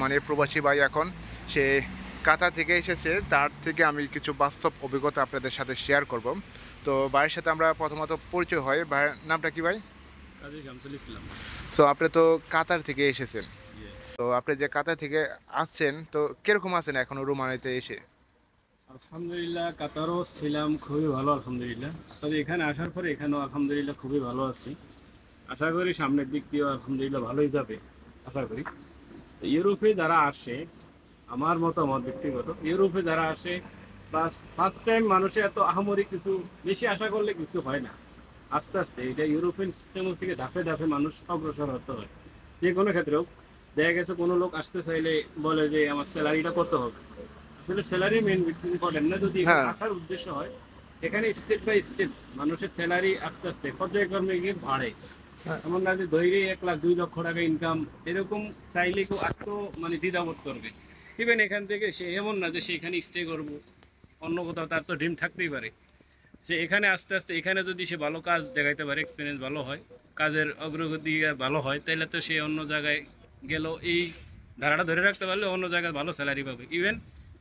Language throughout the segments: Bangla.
মানে প্রবাসী ভাই এখন সে কাতার থেকে এসেছে। তার থেকে আমি কিছু বাস্তব অভিজ্ঞতা আপনাদের সাথে শেয়ার করব। তো ভাইয়ের সাথে আমরা প্রথমত পরিচয় হয়। ভাইয়ের নামটা কি ভাই? কাজী শামসুল ইসলাম। সো আপনি তো কাতার থেকে এসেছেন। তো আপনি যে কাতার থেকে আসছেন তো কীরকম আছেন এখনও রোমানিতে এসে? আলহামদুলিল্লাহ কাতারও ছিলাম খুবই ভালো আলহামদুলিল্লাহ। তবে এখানে আসার পরে এখানেও আলহামদুলিল্লাহ খুবই ভালো আছি। আশা করি সামনের দিক দিয়েও আলহামদুলিল্লাহ ভালোই যাবে আশা করি। তো ইউরোপে যারা আসে আমার মতামত ব্যক্তিগত ইউরোপে যারা আসে প্লাস ফার্স্ট টাইম মানুষে এত আহামরি কিছু বেশি আশা করলে কিছু হয় না। আস্তে আস্তে এটা ইউরোপিয়ান সিস্টেম হচ্ছে ধাপে ধাপে মানুষ অগ্রসর হতে হয়। যে কোনো ক্ষেত্রেও দেখা গেছে কোনো লোক আসতে চাইলে বলে যে আমার স্যালারিটা কত হবে? আসলে স্যালারি মেন ইম্পর্টেন্ট না। যদি হ্যাঁ। আসার উদ্দেশ্য হয় এখানে স্টেপ বাই স্টেপ মানুষের স্যালারি আস্তে আস্তে পর্যায়ক্রমে গিয়ে বাড়ে। হ্যাঁ। না যে ধৈর্য এক লাখ দুই লক্ষ টাকা ইনকাম এরকম চাইলে কেউ আর মানে দ্বিধাবোধ করবে। ইভেন এখান থেকে সে এমন না যে সে এখানে স্টে করব। অন্য কোথাও তার তো ড্রিম থাকতেই পারে। সে এখানে আস্তে আস্তে এখানে যদি সে ভালো কাজ দেখাইতে পারে এক্সপিরিয়েন্স ভালো হয় কাজের অগ্রগতি ভালো হয় তাহলে তো সে অন্য জায়গায় গেল এই ধারাটা ধরে রাখতে পারলে অন্য জায়গায় ভালো স্যালারি পাবে। ইভেন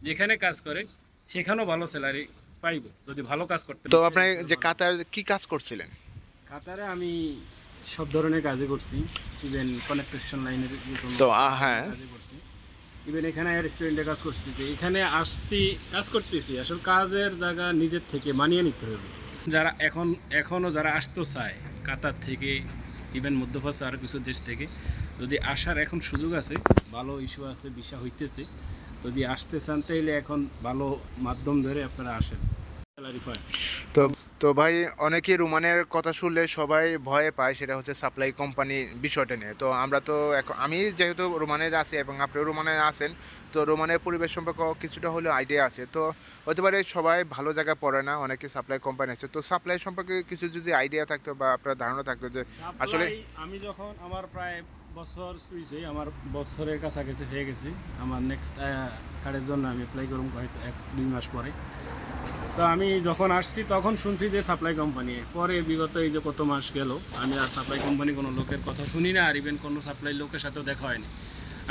যেখানে কাজ করে সেখানেও ভালো স্যালারি পাইব যদি ভালো কাজ করতে তো আপনি যে কাতার কি কাজ করছিলেন? কাতারে আমি সব ধরনের কাজই করছি ইভেন কনেকট্রেশন লাইনের তো হ্যাঁ। করছি। ইভেন এখানে রেস্টুরেন্টে কাজ করছি যে এখানে আসছি কাজ করতেছি আসলে কাজের জায়গা নিজের থেকে মানিয়ে নিতে হবে। যারা এখন এখনও যারা আসতে চায় কাতার থেকে ইভেন মধ্যপ্রাচ্য আর কিছু দেশ থেকে যদি আসার এখন সুযোগ আছে ভালো ইস্যু আছে বিষয় হইতেছে যদি আসতে চান তাইলে এখন ভালো মাধ্যম ধরে আপনারা আসেন। স্যালারি পায় তো তো ভাই অনেকে রুমানের কথা শুনলে সবাই ভয়ে পায় সেটা হচ্ছে সাপ্লাই কোম্পানি বিষয়টা নিয়ে। তো আমরা তো এখন আমি যেহেতু রোমানে আছি এবং আপনি রোমানে আছেন তো রোমানের পরিবেশ সম্পর্কে কিছুটা হলেও আইডিয়া আছে। তো হতে পারে সবাই ভালো জায়গায় পড়ে না অনেকে সাপ্লাই কোম্পানি আছে। তো সাপ্লাই সম্পর্কে কিছু যদি আইডিয়া থাকতো বা আপনার ধারণা থাকতো যে আসলে- আমি যখন আমার প্রায় বছর সুইচ হই আমার বছরের কাছাকাছি হয়ে গেছে আমার নেক্সট কার্ডের জন্য আমি অ্যাপ্লাই হয়তো এক দুই মাস পরে। তো আমি যখন আসছি তখন শুনছি যে সাপ্লাই কোম্পানি পরে বিগত এই যে কত মাস গেল আমি আর সাপ্লাই কোম্পানি কোনো লোকের কথা শুনি না আর ইভেন কোনো সাপ্লাই লোকের সাথেও দেখা হয়নি।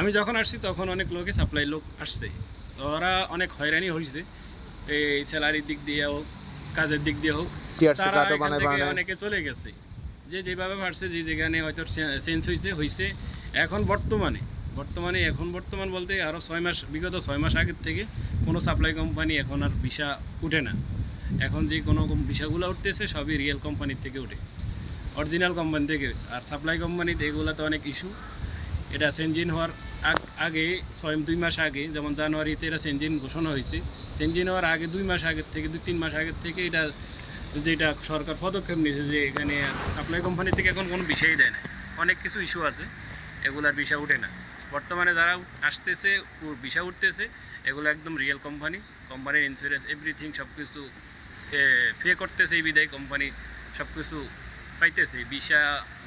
আমি যখন আসছি তখন অনেক লোকে সাপ্লাই লোক আসছে। ওরা অনেক হয়রানি হয়েছে এই স্যালারির দিক দিয়ে হোক কাজের দিক দিয়ে হোক। তারা অনেকে চলে গেছে। যে যেভাবে পারছে যে যেখানে হয়তো চেঞ্জ হয়েছে হয়েছে। এখন বর্তমানে বর্তমানে এখন বর্তমান বলতে আরও ছয় মাস বিগত ছয় মাস আগের থেকে কোনো সাপ্লাই কোম্পানি এখন আর ভিসা উঠে না। এখন যে কোনো ভিসাগুলো উঠতেছে, সবই রিয়েল কোম্পানির থেকে উঠে। অরিজিনাল কোম্পানি থেকে। আর সাপ্লাই কোম্পানিতে এগুলোতে অনেক ইস্যু এটা সেনজিন হওয়ার আগ- ছয়, দুই মাস আগে, যেমন জানুয়ারিতে এটা সেনজিন ঘোষণা হয়েছে। সেনজিন হওয়ার আগে দুই মাস আগের থেকে, দুই, তিন মাস আগের থেকে এটা যেটা সরকার পদক্ষেপ নিয়েছে যে এখানে সাপ্লাই কোম্পানি থেকে এখন কোনো বিষয়ই দেয় না। অনেক কিছু ইস্যু আছে, এগুলার বিষয় উঠে না। বর্তমানে যারা আসতেছে বিষা উঠতেছে, এগুলো একদম রিয়েল কোম্পানি কোম্পানির ইন্স্যুরেন্স এভরিথিং সব কিছু পে করতেছে এই বিদায় কোম্পানি সব কিছু পাইতেছে। বিষা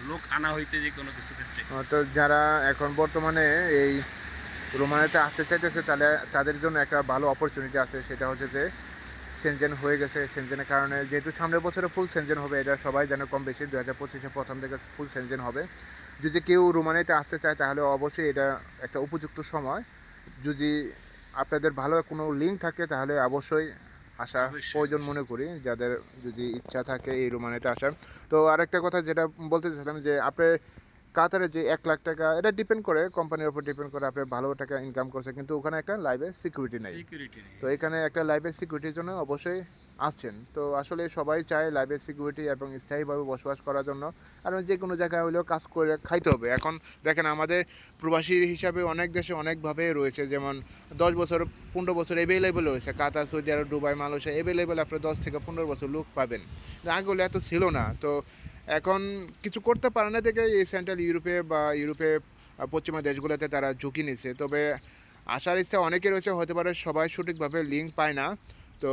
লোক আনা হইতে যে কোনো কিছু ক্ষেত্রে। তো যারা এখন বর্তমানে এই রোমানেতে আসতে চাইতেছে, তাহলে তাদের জন্য একটা ভালো অপরচুনিটি আছে। সেটা হচ্ছে যে সেনজেন হয়ে গেছে। সেনজেনের কারণে যেহেতু সামনের বছরে ফুল সেনজেন হবে, এটা সবাই জানে কম বেশি। দু হাজার পঁচিশে প্রথম থেকে ফুল সেনজেন হবে। যদি কেউ রোমানিতে আসতে চায় তাহলে অবশ্যই এটা একটা উপযুক্ত সময়। যদি আপনাদের ভালো কোনো লিঙ্ক থাকে তাহলে অবশ্যই আসা প্রয়োজন মনে করি যাদের যদি ইচ্ছা থাকে এই রোমানিতে আসার। তো আরেকটা কথা যেটা বলতে চাইছিলাম যে আপনি কাতারে যে এক লাখ টাকা এটা ডিপেন্ড করে কোম্পানির উপর ডিপেন্ড করে আপনি ভালো টাকা ইনকাম করছে কিন্তু ওখানে একটা লাইভে সিকিউরিটি নেই। তো এখানে একটা লাইভের সিকিউরিটির জন্য অবশ্যই আসছেন তো আসলে সবাই চায় লাইভের সিকিউরিটি এবং স্থায়ীভাবে বসবাস করার জন্য। আর যে কোনো জায়গায় হলেও কাজ করে খাইতে হবে। এখন দেখেন আমাদের প্রবাসী হিসাবে অনেক দেশে অনেকভাবে রয়েছে। যেমন দশ বছর, পনেরো বছর অ্যাভেলেবেল রয়েছে। Qatar, Saudi Arab, Dubai, Malaysia available আপনি দশ থেকে পনেরো বছর লোক পাবেন। আগে হলে এত ছিল না। তো এখন কিছু করতে পারে না দেখে এই সেন্ট্রাল ইউরোপে বা ইউরোপে পশ্চিমা দেশগুলোতে তারা ঝুঁকি নিচ্ছে। তবে আসার ইচ্ছা অনেকের রয়েছে। হতে পারে সবাই সঠিকভাবে লিঙ্ক পায় না। তো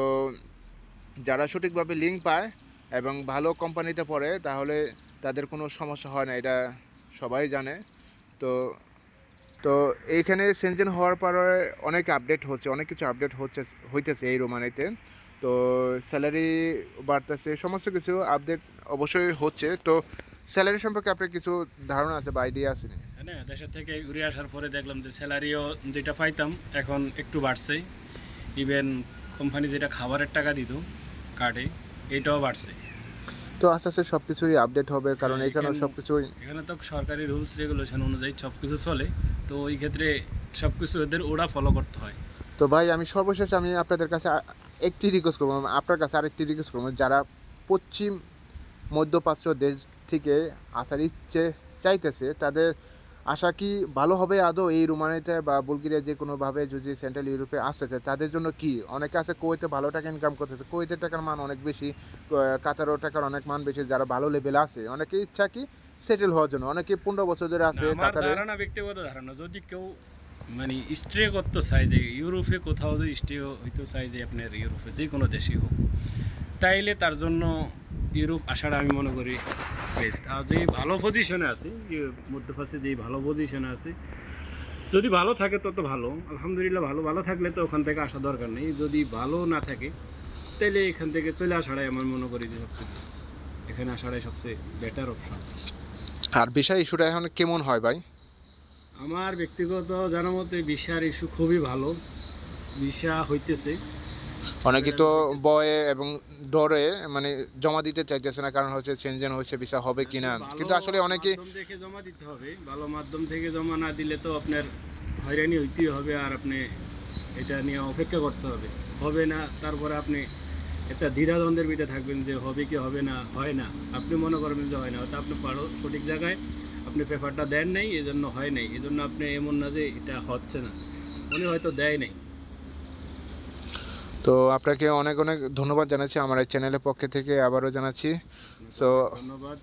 যারা সঠিকভাবে লিঙ্ক পায় এবং ভালো কোম্পানিতে পড়ে, তাহলে তাদের কোনো সমস্যা হয় না, এটা সবাই জানে। তো তো এইখানে সেনজেন হওয়ার পরে অনেক আপডেট হচ্ছে, অনেক কিছু আপডেট হচ্ছে, হইতেছে এই রোমানিতে তো। স্যালারি বাড়তেছে, সমস্ত কিছু আপডেট অবশ্যই হচ্ছে। তো স্যালারি সম্পর্কে আপনার কিছু ধারণা আছে বা আইডিয়া আছে নি? হ্যাঁ দেশের থেকে ঘুরে আসার পরে দেখলাম যে স্যালারিও যেটা পাইতাম, এখন একটু বাড়ছে। ইভেন কোম্পানি যেটা খাবারের টাকা দিত কার্ডে এটাও বাড়ছে। তো আস্তে আস্তে সব কিছুই আপডেট হবে কারণ হ্যাঁ, এখানে- সব কিছুই এখানে তো সরকারি রুলস রেগুলেশন অনুযায়ী সব কিছু চলে তো ওই ক্ষেত্রে সব কিছু ওদের ওরা ফলো করতে হয়। তো ভাই আমি সর্বশেষ আমি আপনাদের কাছে একটি রিকোয়েস্ট করব আপনার কাছে আরেকটি রিকোয়েস্ট করব যারা পশ্চিম মধ্যপ্রাচ্য দেশ থেকে আসার ইচ্ছে চাইতেছে তাদের আশা কি ভালো হবে আদৌ এই রোমানিতে বা বুলগেরিয়া যে কোনোভাবে যদি সেন্ট্রাল ইউরোপে আসতেছে? তাদের জন্য কি? অনেকে আছে কুয়েতে ভালো টাকা ইনকাম করতেছে। কুয়েতের টাকার মান অনেক বেশি কাতারও টাকার অনেক মান বেশি যারা ভালো লেভেলে আছে। অনেকে ইচ্ছা কি সেটেল হওয়ার জন্য? অনেকে পনেরো বছর ধরে আছে কাতারে। ধারণা ব্যক্তিগত ধারণা যদি কেউ মানে স্টে করতে চায় যে ইউরোপে কোথাও যদি স্টে হইতে চায় যে আপনার ইউরোপে যে কোনো দেশই হোক তাইলে তার জন্য ইউরোপ আসাটা আমি মনে করি বেস্ট আর যে ভালো পজিশনে আছে ইউ- মধ্যপ্রাচ্যে যে ভালো পজিশনে আছে যদি ভালো থাকে তত ভালো। আলহামদুলিল্লাহ ভালো ভালো থাকলে তো ওখান থেকে আসা দরকার নেই। যদি ভালো না থাকে তাইলে এখান থেকে চলে আসাটাই আমার মনে করি যে সবচেয়ে। এখানে আসাটাই সবচেয়ে বেটার অপশন আর বিষয় ইস্যুটা এখন কেমন হয় ভাই? আমার ব্যক্তিগত জানা মতে ভিসার ইস্যু খুবই ভালো। ভিসা হইতেছে। অনেকে তো বয়ে এবং ডরে মানে জমা দিতে চাইতেছে না কারণ হচ্ছে চেঞ্জেন হয়েছে ভিসা হবে কিনা। কিন্তু আসলে অনেকে দেখে জমা দিতে হবে। ভালো মাধ্যম থেকে জমা না দিলে তো আপনার হয়রানি হইতেই হবে আর আপনি এটা নিয়ে অপেক্ষা করতে হবে। হবে না তারপরে আপনি একটা দ্বিধাদ্বন্দ্বের ভিতরে থাকবেন যে হবে কি হবে না হয় না। আপনি মনে করবেন যে হয় না। হয়তো আপনি পারো সঠিক জায়গায় আপনি পেপারটা দেন নাই এই জন্য হয় নাই। এই জন্য আপনি এমন না যে এটা হচ্ছে না। উনি হয়তো দেয় নাই। তো আপনাকে অনেক অনেক ধন্যবাদ জানাচ্ছি আমার এই চ্যানেলের পক্ষে থেকে, আবারও জানাচ্ছি। সো ধন্যবাদ।